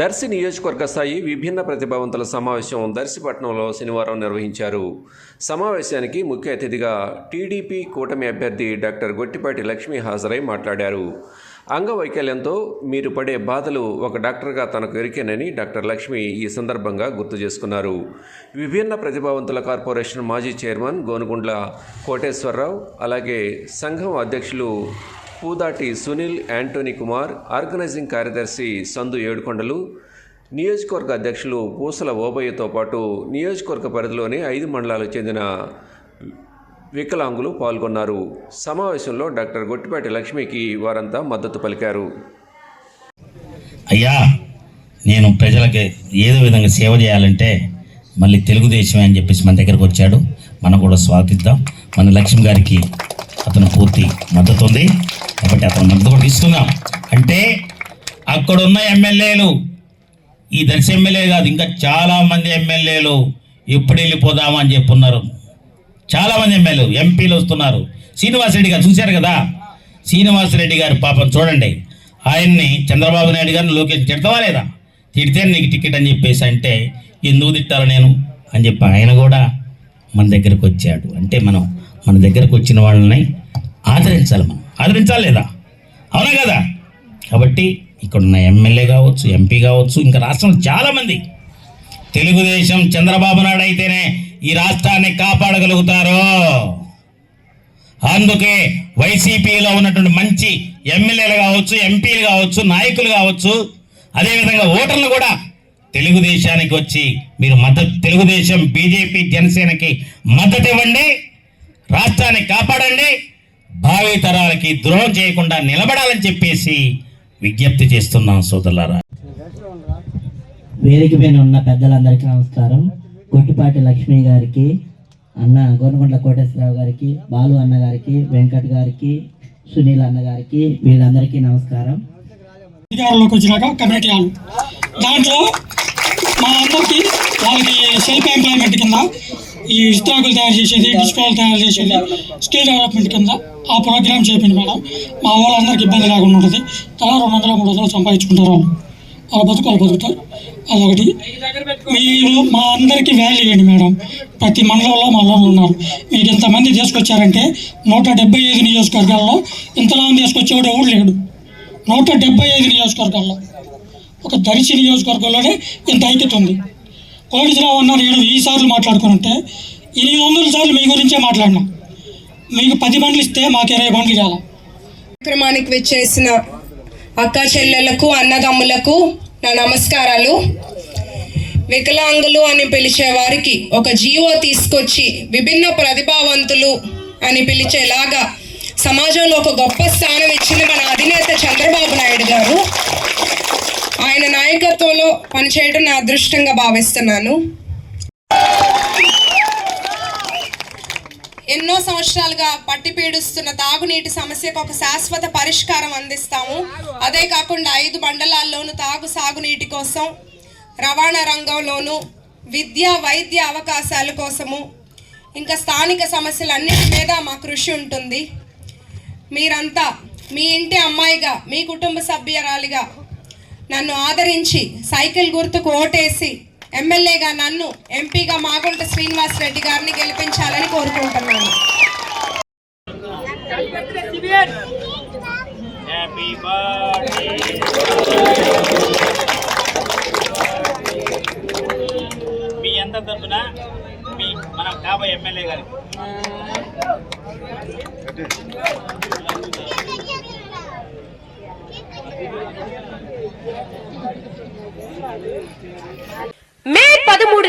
దర్శి నియోజకవర్గ స్థాయి విభిన్న ప్రతిభావంతుల సమావేశం దర్శిపట్నంలో శనివారం నిర్వహించారు. సమావేశానికి ముఖ్య అతిథిగా టీడీపీ కూటమి అభ్యర్థి డాక్టర్ గొట్టిపాటి లక్ష్మి హాజరై మాట్లాడారు. అంగవైకల్యంతో మీరు పడే బాధలు ఒక డాక్టర్గా తనకు ఎరికేనని డాక్టర్ లక్ష్మి ఈ సందర్భంగా గుర్తు చేసుకున్నారు. విభిన్న ప్రతిభావంతుల కార్పొరేషన్ మాజీ చైర్మన్ గోనుగుండ్ల కోటేశ్వరరావు అలాగే సంఘం అధ్యక్షులు పూదాటి సునీల్ యాంటోనీ కుమార్ ఆర్గనైజింగ్ కార్యదర్శి సందు ఏడుకొండలు నియోజకవర్గ అధ్యక్షులు పూసల ఓబయ్యతో పాటు నియోజకవర్గ పరిధిలోని ఐదు మండలాలకు చెందిన వికలాంగులు పాల్గొన్నారు. సమావేశంలో డాక్టర్ గొట్టిపాటి లక్ష్మికి వారంతా మద్దతు పలికారు. అయ్యా నేను ప్రజలకి ఏదో విధంగా సేవ చేయాలంటే మళ్ళీ తెలుగుదేశమే అని చెప్పేసి మన దగ్గరకు వచ్చాడు. మనం కూడా స్వాగతిద్దాం. మన లక్ష్మి గారికి అతను పూర్తి మద్దతు ఉంది. కాబట్టి అతను మద్దతు కూడా ఇస్తున్నాం అంటే అక్కడున్న ఎమ్మెల్యేలు ఈ దర్శ ఎమ్మెల్యే కాదు ఇంకా చాలామంది ఎమ్మెల్యేలు ఎప్పుడు వెళ్ళిపోదామా అని చెప్పున్నారు. చాలామంది ఎమ్మెల్యేలు ఎంపీలు వస్తున్నారు. శ్రీనివాసరెడ్డి గారు చూశారు కదా? శ్రీనివాసరెడ్డి గారు పాపం చూడండి ఆయన్ని చంద్రబాబు నాయుడు గారిని లోకేష్ తిడతావా లేదా? తిడితే నీకు టికెట్ అని చెప్పేసి అంటే ఎందుకు తిట్టాలి నేను? అని చెప్పి ఆయన కూడా మన దగ్గరకు వచ్చాడు. అంటే మనం మన దగ్గరకు వచ్చిన వాళ్ళని ఆదరించాలి మనం. ఆదరించాలి లేదా అవునా కదా? కాబట్టి ఇక్కడ ఉన్న ఎమ్మెల్యే కావచ్చు ఎంపీ కావచ్చు ఇంకా రాష్ట్రంలో చాలామంది తెలుగుదేశం చంద్రబాబు నాయుడు అయితేనే ఈ రాష్ట్రాన్ని కాపాడగలుగుతారు? అందుకే వైసీపీలో ఉన్నటువంటి మంచి ఎమ్మెల్యేలు కావచ్చు ఎంపీలు కావచ్చు నాయకులు కావచ్చు అదేవిధంగా ఓటర్లు కూడా తెలుగుదేశానికి వచ్చి మీరు మద్దతు తెలుగుదేశం బీజేపీ జనసేనకి మద్దతు ఇవ్వండి రాష్ట్రాన్ని కాపాడండి భావి తరాలకి ద్రోహం చేయకుండా నిలబడాలని చెప్పేసి విజ్ఞప్తి చేస్తున్నాం సోదరులారా. వేదిక మీద ఉన్న పెద్దలందరికీ నమస్కారం. కొట్టిపాటి లక్ష్మి గారికి అన్న గోనగుంట్ల కోటేశ్వరరావు గారికి బాలు అన్న గారికి వెంకట్ గారికి సునీల్ అన్న గారికి వీళ్ళందరికీ నమస్కారం. అధికారంలోకి వచ్చినాక కమిటీ దాంట్లో మా అందరికి వాళ్ళకి సెల్ఫ్ ఎంప్లాయ్మెంట్ కింద ఈ ఇస్టాకులు తయారు చేసేది డిస్కోలు తయారు చేసేది స్కిల్ డెవలప్మెంట్ కింద ఆ ప్రోగ్రామ్ చేయండి మేడం. మా వాళ్ళందరికీ ఇబ్బంది లేకుండా ఉంటుంది. తలా రెండు వందల మూడు వందలు సంపాదించుకుంటారు వాళ్ళు. వాళ్ళ బతుకు వాళ్ళు బతుకుతారు. అదొకటి. మీరు మా అందరికీ వాల్యూ ఇవ్వండి మేడం. ప్రతి మండలంలో మా లోన్లు ఉన్నారు. మీరు ఇంతమంది తీసుకొచ్చారంటే నూట డెబ్బై ఐదు నియోజకవర్గాల్లో ఇంతలా తీసుకొచ్చేవాడు ఎవడు లేడు. నూట డెబ్బై ఐదు నియోజకవర్గాల్లో. ఒక దర్శి నియోజకవర్గంలోనే ఇంత ఐక్యత ఉంది. కోడిజరావు అన్నారు ఏడు ఈ సార్లు మాట్లాడుకుని ఉంటే ఎనిమిది వందల సార్లు మీ గురించే మాట్లాడినా. మీకు పది బండ్లు ఇస్తే మాకు ఇరవై బండ్లు కావాలి కార్యక్రమానికి విచ్చేసిన అక్క చెల్లెలకు అన్నదమ్ములకు నా నమస్కారాలు. వికలాంగులు అని పిలిచే వారికి ఒక జీవో తీసుకొచ్చి విభిన్న ప్రతిభావంతులు అని పిలిచేలాగా సమాజంలో ఒక గొప్ప స్థానం ఇచ్చింది మన అధినేత చంద్రబాబు నాయుడు గారు. ఆయన నాయకత్వంలో పనిచేయడం నా అదృష్టంగా భావిస్తున్నాను. ఎన్నో సంవత్సరాలుగా పట్టిపీడుస్తున్న తాగునీటి సమస్యకు ఒక శాశ్వత పరిష్కారం అందిస్తాము. అదే కాకుండా ఐదు మండలాల్లోనూ తాగు సాగునీటి కోసం రవాణా రంగంలోనూ విద్య వైద్య అవకాశాల కోసము ఇంకా స్థానిక సమస్యలన్నిటి మీద మా కృషి ఉంటుంది. మీరంతా మీ ఇంటి అమ్మాయిగా మీ కుటుంబ సభ్యురాలిగా నన్ను ఆదరించి సైకిల్ గుర్తుకు ఓటేసి ఎమ్మెల్యేగా నన్ను ఎంపీగా మాగుంట శ్రీనివాస్ రెడ్డి గారిని గెలిపించాలని కోరుకుంటున్నాను. మీ ఎంత తరపున? మీ మనం కాబోయే ఎమ్మెల్యే గారికి మే